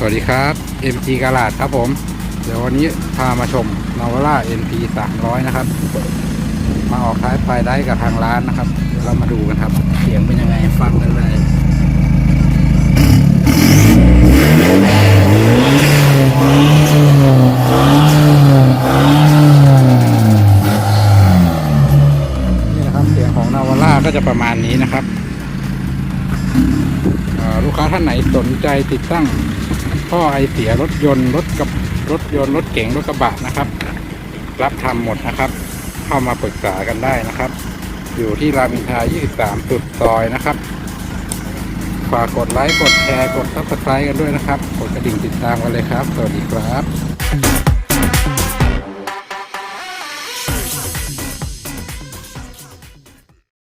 สวัสดีครับ MG กาลาดครับผม เดี๋ยววันนี้พามาชมนาวาร่า NP 300 นะครับ มาออกท้ายปลายได้กับทางร้านนะครับเดี๋ยวเรามาดูกันครับ เสียงเป็นยังไงฟังกันเลยนี่นะครับเสียงของนาวาร่าก็จะประมาณนี้นะครับลูกค้าท่านไหนสนใจติดตั้ง ท่อไอเสียรถยนต์รถกับรถยนต์รถเก๋งรถกระบะนะครับ รับทำหมดนะครับ เข้ามาปรึกษากันได้นะครับ อยู่ที่รามอินทรา23จุดซอยนะครับฝากกดไลค์กดแชร์กดซับสไครต์กันด้วยนะครับ กดกระดิ่งติดตามกันเลยครับ สวัสดีครับ